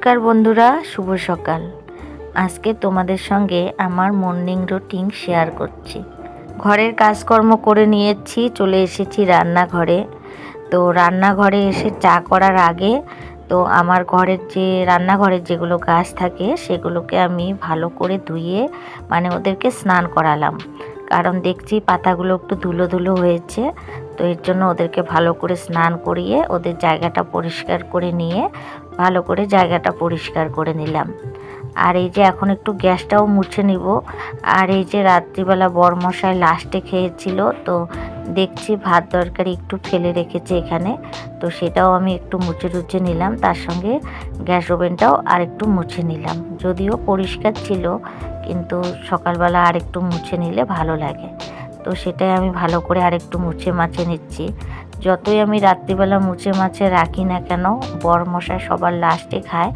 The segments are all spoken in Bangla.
নমস্কার বন্ধুরা, শুভ সকাল। আজকে তোমাদের সঙ্গে আমার মর্নিং রুটিন শেয়ার করছি। ঘরের কাজকর্ম করে নিয়েছি, চলে এসেছি রান্নাঘরে। তো রান্নাঘরে এসে চা করার আগে, তো আমার ঘরের যে, রান্নাঘরের যেগুলো গাছ থাকে, সেগুলোকে আমি ভালো করে ধুয়ে মানে ওদেরকে স্নান করালাম। কারণ দেখছি পাতাগুলো একটু ধুলো ধুলো হয়েছে, তো এর জন্য ওদেরকে ভালো করে স্নান করিয়ে, ওদের জায়গাটা পরিষ্কার করে নিয়ে ভালো করে জায়গাটা পরিষ্কার করে নিলাম। আর এই যে এখন একটু গ্যাসটাও মুছে নিব। আর এই যে রাত্রিবেলা বরমশাই লাস্টে খেয়েছিল, তো দেখছি ভাত তরকারি একটু ফেলে রেখেছে এখানে। তো সেটাও আমি একটু মুছে টুচে নিলাম, তার সঙ্গে গ্যাস ওভেনটাও আর একটু মুছে নিলাম। যদিও পরিষ্কার ছিল, কিন্তু সকালবেলা আর একটু মুছে নিলে ভালো লাগে। তো সেটাই আমি ভালো করে আর একটু মুছে মাছে নিচ্ছি। যতই আমি রাত্রিবেলা মুছে মাছে রাখি না কেন মশাই সবার লাস্টে খায়,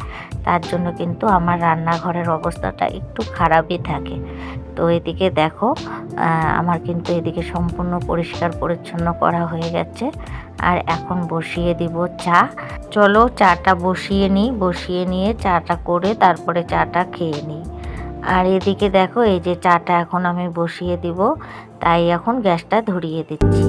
তার জন্য কিন্তু আমার রান্নাঘরের অবস্থাটা একটু খারাপই থাকে। তো এদিকে দেখো আমার কিন্তু এদিকে সম্পূর্ণ পরিষ্কার পরিচ্ছন্ন করা হয়ে গেছে। আর এখন বসিয়ে দিব চা। চলো চাটা বসিয়ে নিই, বসিয়ে নিয়ে চাটা করে তারপরে চাটা খেয়ে নিই। আর এদিকে দেখো, এই যে চাটা এখন আমি বসিয়ে দিব, তাই এখন গ্যাসটা ধরিয়ে দিচ্ছি।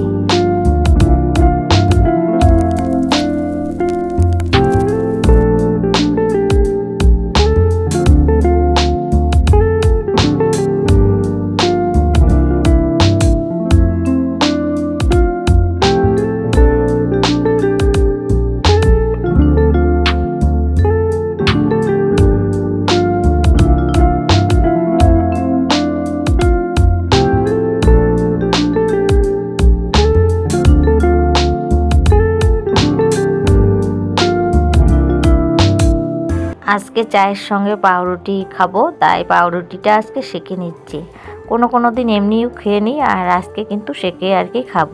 আজকে চায়ের সঙ্গে পাউরুটি খাব, তাই পাউরুটিটা আজকে সেঁকে নিচ্ছি। কোনো কোনো দিন এমনিও খেয়ে নিই আর আজকে কিন্তু সেঁকে আর কি খাব।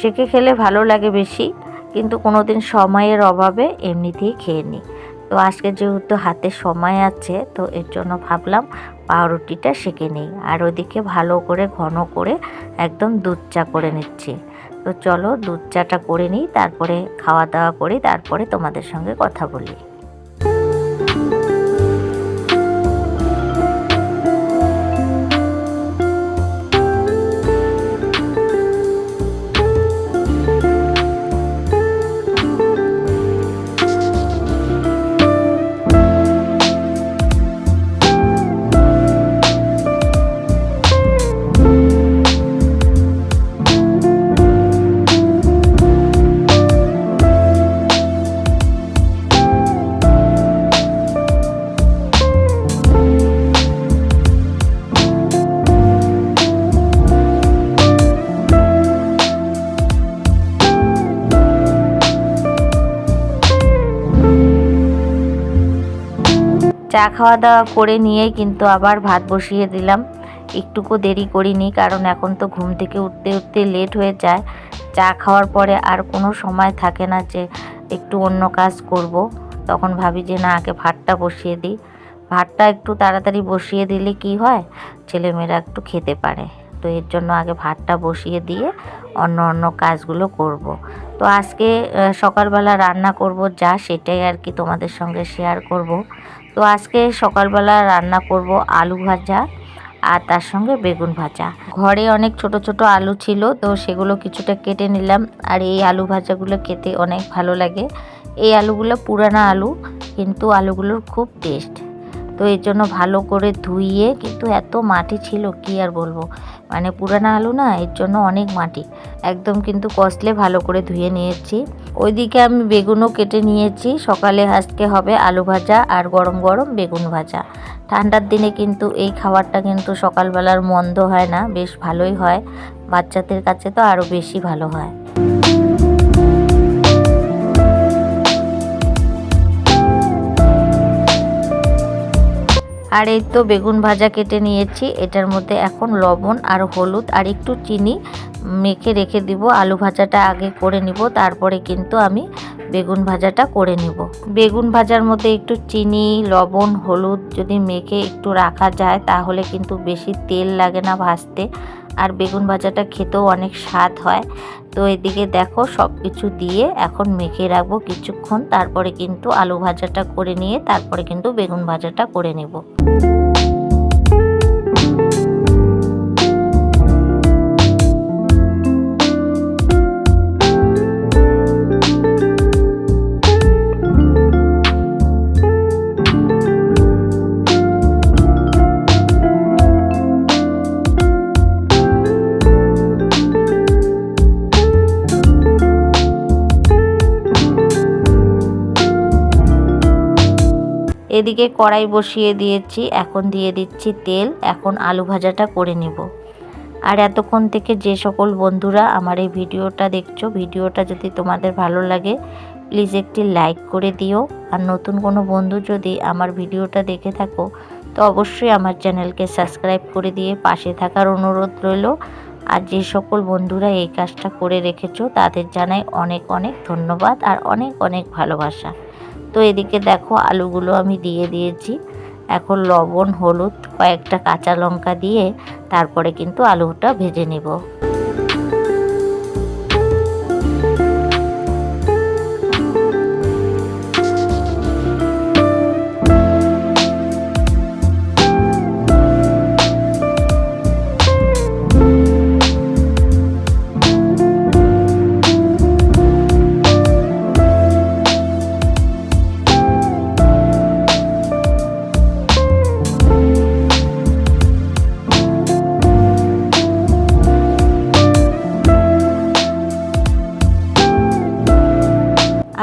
সেঁকে খেলে ভালো লাগে বেশি, কিন্তু কোনো দিন সময়ের অভাবে এমনিতেই খেয়ে নিই। তো আজকে যেহেতু হাতে সময় আছে, তো এর জন্য ভাবলাম পাউরুটিটা সেঁকে নিই। আর ওদিকে ভালো করে, ঘন করে একদম দুধ চা করে নিচ্ছি। তো চলো দুধ চাটা করে নিই, তারপরে খাওয়া দাওয়া করি, তারপরে তোমাদের সঙ্গে কথা বলি। চা খাওয়া দাওয়া করে নিয়েই কিন্তু আবার ভাত বসিয়ে দিলাম। একটুকু দেরি করিনি, কারণ এখন তো ঘুম থেকে উঠতে উঠতে লেট হয়ে যায়। চা খাওয়ার পরে আর কোনো সময় থাকে না যে একটু অন্য কাজ করব। তখন ভাবি যে না, আগে ভাতটা বসিয়ে দিই। ভাতটা একটু তাড়াতাড়ি বসিয়ে দিলে কি হয়? ছেলেমেয়েরা একটু খেতে পারে। তো এর জন্য আগে ভাতটা বসিয়ে দিয়ে অন্য অন্য কাজগুলো করব। তো আজকে সকালবেলা রান্না করব, যা সেটাই আর কি তোমাদের সঙ্গে শেয়ার করব। তো আজকে সকালবেলা রান্না করব আলু ভাজা আর তার সঙ্গে বেগুন ভাজা। ঘরে অনেক ছোট ছোট আলু ছিল, তো সেগুলো কিছুটা কেটে নিলাম। আর এই আলু ভাজাগুলো খেতে অনেক ভালো লাগে। এই আলুগুলো পুরানা আলু, কিন্তু আলুগুলোর খুব টেস্ট তো এর জন্য ভালো করে ধুইয়ে, কিন্তু এত মাটি ছিল, কি আর বলব? মানে পুরানা আলু না, এর জন্য অনেক মাটি। একদম কিন্তু কষলে ভালো করে ধুয়ে নিয়েছি। ওইদিকে আমি বেগুনও কেটে নিয়েছি। সকালে আজকে হবে আলু ভাজা আর গরম গরম বেগুন ভাজা। ঠান্ডার দিনে কিন্তু এই খাবারটা কিন্তু সকালবেলার মন্দ হয় না, বেশ ভালোই হয়। বাচ্চাদের কাছে তো আরও বেশি ভালো হয়। আর এই তো বেগুন ভাজা কেটে নিয়েছি। এটার মধ্যে এখন লবণ আর হলুদ আর একটু চিনি মেখে রেখে দিব। আলু ভাজাটা আগে করে নিব, তারপরে কিন্তু আমি বেগুন ভাজাটা করে নিব। বেগুন ভাজার মধ্যে একটু চিনি, লবণ, হলুদ যদি মেখে একটু রাখা যায়, তাহলে কিন্তু বেশি তেল লাগে না ভাজতে। আর বেগুন ভাজাটা খেতেও অনেক স্বাদ হয়। তো এদিকে দেখো সব কিছু দিয়ে এখন মেখে রাখব কিছুক্ষণ, তারপরে কিন্তু আলু ভাজাটা করে নিয়ে তারপরে কিন্তু বেগুন ভাজাটা করে নেব। এদিকে কড়াই বসিয়ে দিয়েছি, এখন দিয়ে দিচ্ছি তেল, এখন আলু ভাজাটা করে নেব। আর এতক্ষণ থেকে যে সকল বন্ধুরা আমার এই ভিডিওটা দেখছ, ভিডিওটা যদি তোমাদের ভালো লাগে প্লিজ একটি লাইক করে দিও। আর নতুন কোনো বন্ধু যদি আমার ভিডিওটা দেখে থাকো, তো অবশ্যই আমার চ্যানেলকে সাবস্ক্রাইব করে দিয়ে পাশে থাকার অনুরোধ রইল। আর যে সকল বন্ধুরা এই কাজটা করে রেখেছো, তাদের জানাই অনেক অনেক ধন্যবাদ আর অনেক অনেক ভালোবাসা। তো এদিকে দেখো আলুগুলো আমি দিয়ে দিয়েছি। এখন লবণ, হলুদ, কয়েকটা কাঁচা লঙ্কা দিয়ে তারপরে কিন্তু আলুটা ভেজে নেব।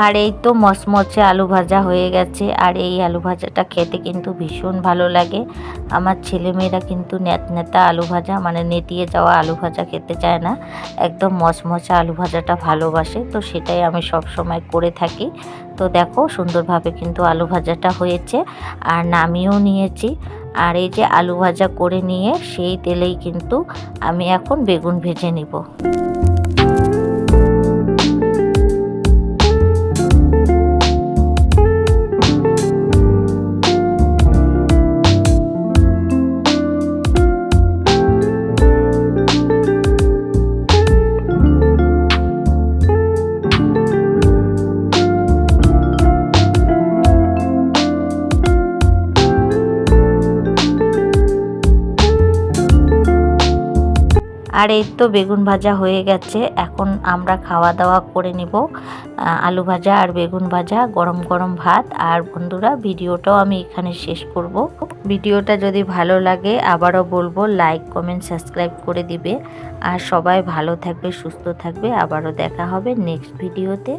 আর এই তো মচমচে আলু ভাজা হয়ে গেছে। আর এই আলু ভাজাটা খেতে কিন্তু ভীষণ ভালো লাগে। আমার ছেলেমেয়েরা কিন্তু নেত নেতা আলু ভাজা মানে নেতিয়ে যাওয়া আলু ভাজা খেতে চায় না। একদম মচমচে আলু ভাজাটা ভালোবাসে, তো সেটাই আমি সব সময় করে থাকি। তো দেখো সুন্দরভাবে কিন্তু আলু ভাজাটা হয়েছে, আর নামিয়েও নিয়েছি। আর এই যে আলু ভাজা করে নিয়ে, সেই তেলেই কিন্তু আমি এখন বেগুন ভেজে নিব। আর এই তো বেগুন ভাজা হয়ে গেছে। এখন আমরা খাওয়া দাওয়া করে নিব। আলু ভাজা আর বেগুন ভাজা, গরম গরম ভাত। আর বন্ধুরা, ভিডিওটাও আমি এখানে শেষ করব। ভিডিওটা যদি ভালো লাগে, আবারও বলব লাইক কমেন্ট সাবস্ক্রাইব করে দিবে। আর সবাই ভালো থাকবে, সুস্থ থাকবে। আবারও দেখা হবে নেক্সট ভিডিওতে